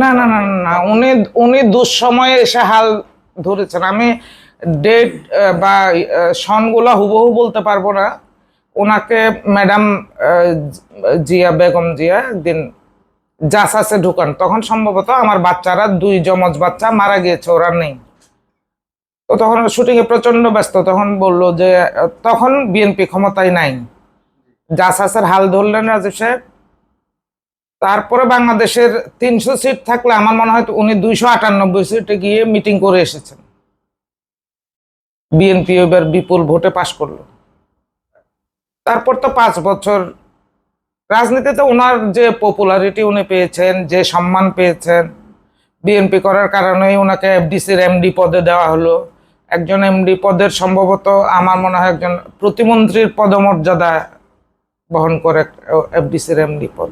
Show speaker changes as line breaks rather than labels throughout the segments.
না না না না, উনি উনি দুঃসময়ে এসে হাল ধরেছেন। আমি ডেট বা সনগুলো হুবহু বলতে পারব না। ওনাকে ম্যাডাম জিয়া বেগম জিয়া একদিন জাসাসে ঢুকান। তখন সম্ভবত আমার বাচ্চারা দুই জমজ বাচ্চা মারা গিয়েছে ওরা নেই। তো তখন শুটিং এ প্রচণ্ড ব্যস্ত। তখন বলল যে তখন বিএনপি ক্ষমতায় নাই। জাসাসের হাল ধরলেন রাজীব সাহেব। তারপরে বাংলাদেশের তিনশো সিট থাকলে আমার মনে হয় উনি দুইশো আটানব্বই সিটে গিয়ে মিটিং করে এসেছেন। বিএনপি এবার বিপুল ভোটে পাশ করল। তারপর তো পাঁচ বছর রাজনীতিতে ওনার যে পপুলারিটি উনি পেয়েছেন, যে সম্মান পেয়েছেন, বিএনপি করার কারণেই ওনাকে এফডিসির এমডি পদে দেওয়া হলো। একজন এমডি পদের সম্ভবত আমার মনে হয় একজন প্রতিমন্ত্রীর পদমর্যাদা বহন করে এফডিসির এমডি পদ।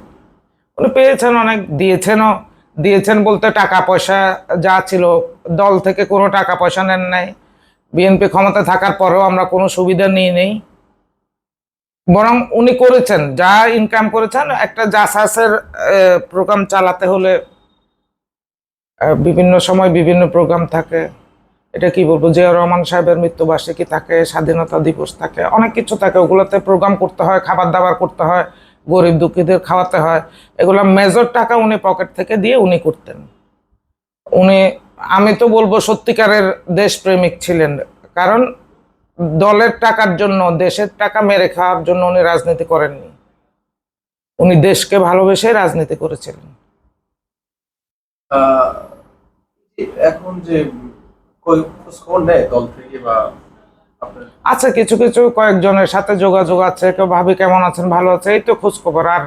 উনি পেয়েছেন অনেক, দিয়েছেনও। দিয়েছেন বলতে টাকা পয়সা যা ছিল, দল থেকে কোনো টাকা পয়সা নেন নাই। বিএনপি ক্ষমতা থাকার পরেও আমরা কোনো সুবিধা নিয়ে নেই। বরং উনি করেছেন, যা ইনকাম করেছেন, একটা জাসাসের প্রোগ্রাম চালাতে হলে বিভিন্ন সময় বিভিন্ন প্রোগ্রাম থাকে। এটা কি বলব জিয়া রহমান সাহেবের মৃত্যুবার্ষিকী থাকে, স্বাধীনতা দিবস থাকে, অনেক কিছু থাকে। ওগুলোতে প্রোগ্রাম করতে হয়, খাবার দাবার করতে হয়। গরিব দুঃখীদের খাওয়াতে হয়, এগুলো মেজর টাকা উনি পকেট থেকে দিয়ে উনি করতেন। উনি, আমি তো বলব সত্যিকারের দেশপ্রেমিক ছিলেন, কারণ দলের টাকার জন্য, দেশের টাকা মেরে খাওয়ার জন্য উনি রাজনীতি করেননি। উনি দেশকে ভালোবেসে রাজনীতি করেছিলেন।
এখন যে খোঁজ খবর নেয় দল থেকে বা আপনার
আচ্ছা কিছু কিছু কয়েকজনের সাথে যোগাযোগ আছে, কেউ ভাবি কেমন আছেন, ভালো আছে, এই তো খোঁজখবর, আর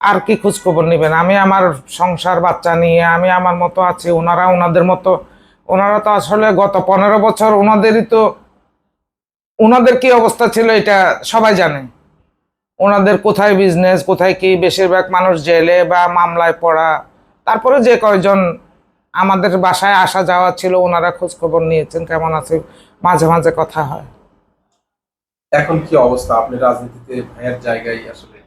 আর কি খোঁজখবর নেবেন? আমি আমার সংসার, বাচ্চা নিয়ে আমি আমার মতো আছি, ওনারা ওনাদের মতো, ওনারা তো আসলে গত পনেরো বছর ওনাদেরই তো, ওনাদের কি অবস্থা ছিল এটা সবাই জানে। ওনাদের কোথায় বিজনেস কোথায় কি, বেশিরভাগ মানুষ জেলে বা মামলায় পড়া। তারপরে যে কয়জন আমাদের বাসায় আসা যাওয়া ছিল, ওনারা খোঁজখবর নিয়েছেন, কেমন আছে মাঝে মাঝে কথা হয়।
এখন কি অবস্থা? আপনি রাজনীতিতে ভাইয়ের জায়গায় আসলে?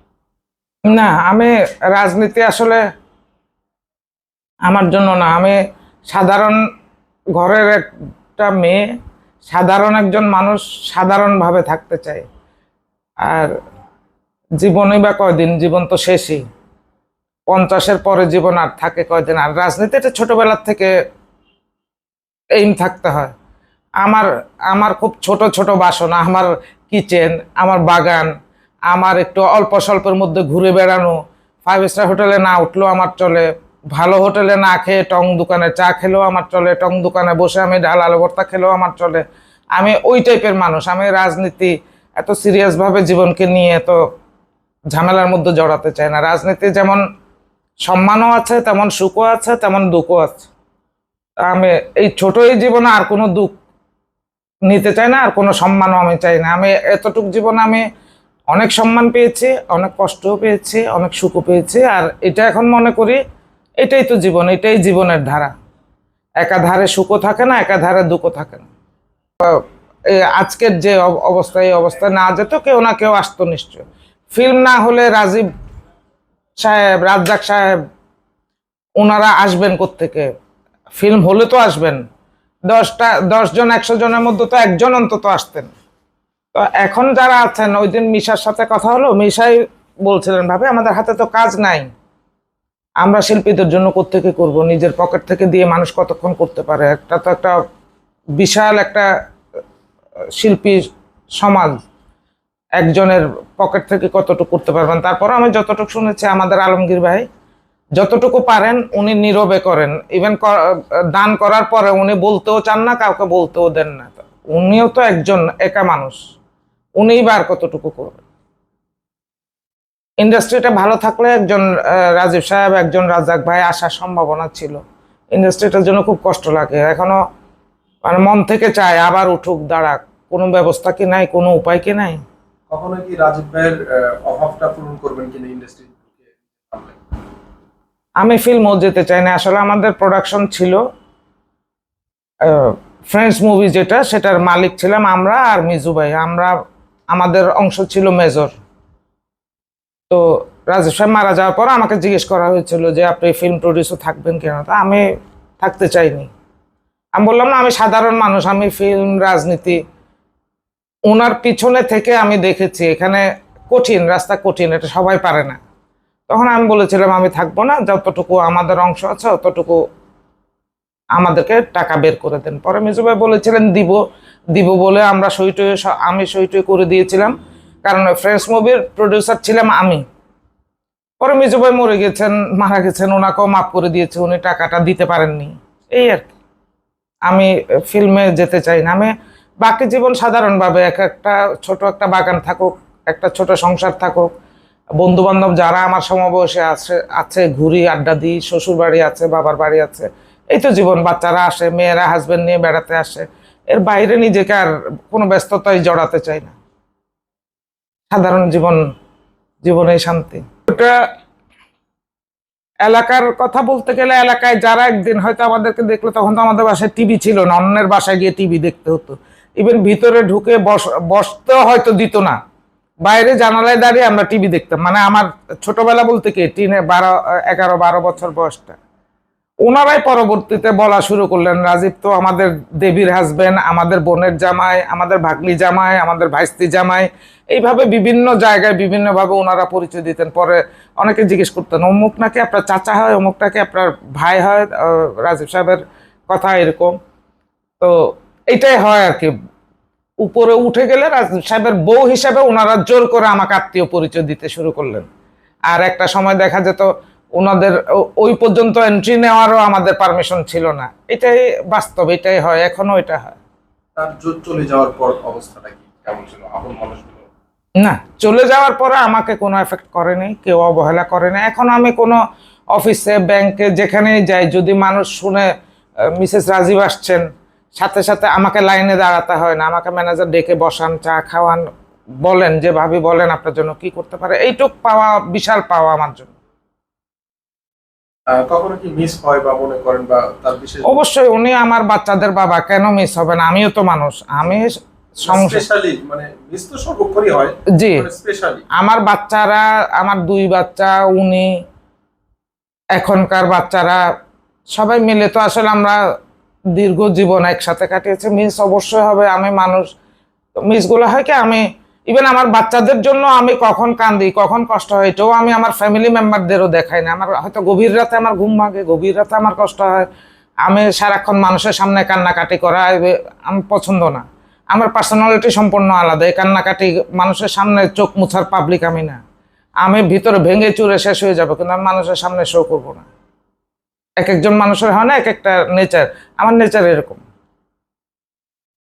না আমি রাজনীতি আসলে আমার জন্য না। আমি সাধারণ ঘরের একটা মেয়ে সাধারণ একজন মানুষ সাধারণভাবে থাকতে চাই। আর জীবনই বা কয়দিন জীবন তো শেষই। পঞ্চাশের পরে জীবন আর থাকে কয়দিন। আর রাজনীতিটা ছোটবেলার থেকে এইম থাকতে হয়। আমার আমার খুব ছোট ছোট বাসনা, আমার কিচেন, আমার বাগান, আমার একটু অল্প স্বল্পের মধ্যে ঘুরে বেড়ানো ফাইভ স্টার হোটেলে না উঠলেও আমার চলে, ভালো হোটেলে না খেয়ে টং দোকানে চা খেলেও আমার চলে, টং দোকানে বসে আমি ডাল আলু ভর্তা খেলেও আমার চলে। আমি ওই টাইপের মানুষ, আমি রাজনীতি এত সিরিয়াসভাবে জীবনকে নিয়ে এত ঝামেলার মধ্যে জড়াতে চাই না। রাজনীতি যেমন সম্মানও আছে, তেমন সুখও আছে, তেমন দুঃখও আছে। আমি এই ছোট এই জীবনে আর কোনো দুঃখ নিতে চাই না, আর কোনো সম্মানও আমি চাই না। আমি এতটুক জীবনে আমি অনেক সম্মান পেয়েছি, অনেক কষ্টও পেয়েছি, অনেক সুখও পেয়েছি, আর এটা এখন মনে করি এটাই তো জীবন, এটাই জীবনের ধারা। একা ধারে সুখও থাকে না একা ধারে দুঃখও থাকে না। আজকের যে অব- অবস্থা, এই অবস্থায় না যেত, কেউ না কেউ আসতো নিশ্চয় ফিল্ম না হলে রাজীব সাহেব, রাজ্জাক সাহেব ওনারা আসবেন কোত্থেকে? ফিল্ম হলে তো আসবেন। দশটা, দশজন একশো জনের মধ্যে তো একজন অন্তত আসতেন। তো এখন যারা আছেন, ওই দিন মিশার সাথে কথা হলো, মিশাই বলছিলেন, ভাবে, আমাদের হাতে তো কাজ নাই। আমরা শিল্পীদের জন্য কোত্থেকে করব? নিজের পকেট থেকে দিয়ে মানুষ কতক্ষণ করতে পারে? একটা তো একটা বিশাল একটা, শিল্পী সমাজ, একজনের পকেট থেকে কতটুকু করতে পারবেন? তারপর আমি যতটুকু শুনেছি, আমাদের আলমগীর ভাই যতটুকু পারেন উনি নীরবে করেন। ইভেন দান করার পরে উনি বলতেও চান না, কাউকে বলতেও দেন না। উনিও তো একজন একা মানুষ। উনিই বার কতটুকু করবেন ইন্ডাস্ট্রিটা ভালো থাকলে একজন রাজীব সাহেব, একজন রাজাক ভাই আসার সম্ভাবনা ছিল। ইন্ডাস্ট্রিটার জন্য খুব কষ্ট লাগে। এখনও মানে মন থেকে চায়, আবার উঠুক, দাঁড়াক। কোনো ব্যবস্থা কি নাই, কোনো উপায় কি নাই?
কখনো কি রাজীব ভাইয়ের অভাবটা পূরণ করবেন কিনা ইন্ডাস্ট্রি
আমি ফিল্মও যেতে চাই না আসলে আমাদের প্রোডাকশন ছিল ফ্রেন্ডস মুভি যেটা, সেটার মালিক ছিলাম আমরা আর মিজু ভাই। আমরা, আমাদের অংশ ছিল মেজর তো রাজেশ সাহেব মারা যাওয়ার পর আমাকে জিজ্ঞেস করা হয়েছিল যে, আপনি ফিল্ম প্রডিউসার থাকবেন কেন? তা আমি থাকতে চাইনি। আমি বললাম, না, আমি সাধারণ মানুষ। আমি ফিল্ম রাজনীতি ওনার পিছনে থেকে আমি দেখেছি। এখানে কঠিন, রাস্তা কঠিন, এটা সবাই পারে না। তখন আমি বলেছিলাম, আমি থাকব না, যতটুকু আমাদের অংশ আছে, অতটুকু আমাদেরকে টাকা বের করে দেন। পরে মিজু ভাই বলেছিলেন, দিব দিব বলে আমরা সইটই আমি সইটই করে দিয়েছিলাম, কারণ ফ্রেন্ডস মুভির প্রডিউসার ছিলাম আমি। পরে মিজু ভাই মরে গেছেন, মারা গেছেন, ওনাকেও মাফ করে দিয়েছে, উনি টাকাটা দিতে পারেননি। এই আর কি। আমি ফিল্মে যেতে চাই না, আমি বাকি জীবন সাধারণভাবে এক একটা ছোট একটা বাগান থাকুক, একটা ছোট সংসার থাকুক বন্ধু বান্ধব যারা আমার সমবয়সে আছে আছে, ঘুরি, আড্ডা দিই, শ্বশুর বাড়ি আছে, বাবার বাড়ি আছে, এই তো জীবন, বাচ্চারা আসে, মেয়েরা হাজব্যান্ড নিয়ে বেড়াতে আসে। এর বাইরে নিজেকে আর কোনো ব্যস্ততায় জড়াতে চাই না। সাধারণ জীবন জীবনে শান্তি। ওটা এলাকার কথা বলতে গেলে এলাকায় যারা একদিন হয়তো আমাদেরকে দেখল, তখন তো আমাদের বাসায় টিভি ছিল না, অন্যের বাসায় গিয়ে টিভি দেখতে হতো। ইভেন ভিতরে ঢুকে বস, বসতেও হয়তো দিত না। বাইরে জানালায় দাঁড়িয়ে আমরা টিভি দেখতাম। মানে আমার ছোটবেলা বলতে কি, টিনে বারো, এগারো, বারো বছর বয়সটা। ওনারাই পরবর্তীতে বলা শুরু করলেন, রাজীব তো আমাদের দেবীর হাজবেন্ড আমাদের বোনের জামাই, আমাদের ভাগ্নি জামাই, আমাদের ভাইস্তি জামাই। এইভাবে বিভিন্ন জায়গায় বিভিন্নভাবে ওনারা পরিচয় দিতেন। পরে অনেকে জিজ্ঞেস করতেন, অমুক নাকি আপনার চাচা হয়, অমুক নাকি আপনার ভাই হয়? রাজীব সাহেবের কথা এরকম। তো এটাই হয় আর কি। উপরে উঠে গেলে রাজীব সাহেবের বউ হিসাবে ওনারা জোর করে আমাকে আত্মীয় পরিচয় দিতে শুরু করলেন। আর একটা সময় দেখা যেত ওনাদের ওই পর্যন্ত এন্ট্রি নেওয়ারও আমাদের পারমিশন ছিল না। এটাই বাস্তব এটাই হয় এখনও এটা হয়।
তার চলে যাওয়ার পর অবস্থাটা কি? কেমন ছিল? আপন মানুষগুলো?
না চলে যাওয়ার পরে আমাকে কোনো এফেক্ট করেনি কেউ অবহেলা করেনি। এখন আমি কোনো অফিসে ব্যাংকে যেখানেই যাই যদি মানুষ শুনে মিসেস রাজীব আসছেন সাথে সাথে আমাকে লাইনে দাঁড়াতে হয় না আমাকে ম্যানেজার ডেকে বসান চা খাওয়ান বলেন যে ভাবি বলেন আপনার জন্য কি করতে পারে এইটুক পাওয়া বিশাল পাওয়া আমার জন্য।
কখনো কি মিস হয় বা মনে করেন বা তার বিশেষ
অবশ্যই উনি আমার বাচ্চাদের বাবা কেন মিস হবে না? আমিও তো মানুষ আমি
স্পেশালি মানে মিস তো সর্বক্ষণই হয়
জি।
স্পেশালি
আমার বাচ্চারা আমার দুই বাচ্চা উনি এখনকার বাচ্চারা সবাই মিলে তো আসলে আমরা দীর্ঘ জীবন একসাথে কাটিয়েছি। মিস অবশ্যই হবে, আমি মানুষ। মিসগুলো হয় কি, আমি ইভেন আমার বাচ্চাদের জন্য আমি কখন কান্দি, কখন কষ্ট হয়, এটাও আমি আমার ফ্যামিলি মেম্বারদেরও দেখাই না। আমার হয়তো গভীর রাতে আমার ঘুম ভাঙে, গভীর রাতে আমার কষ্ট হয়। আমি সারাক্ষণ মানুষের সামনে কান্নাকাটি করা আমি পছন্দ না। আমার পার্সোনালিটি সম্পূর্ণ আলাদা, এই কান্নাকাটি মানুষের সামনে চোখ মুছার পাবলিক আমি না। আমি ভিতরে ভেঙে চুরে শেষ হয়ে যাবে, কিন্তু আমি মানুষের সামনে শো করব না। এক একজন মানুষের হয় না এক একটা নেচার আমার নেচার এরকম।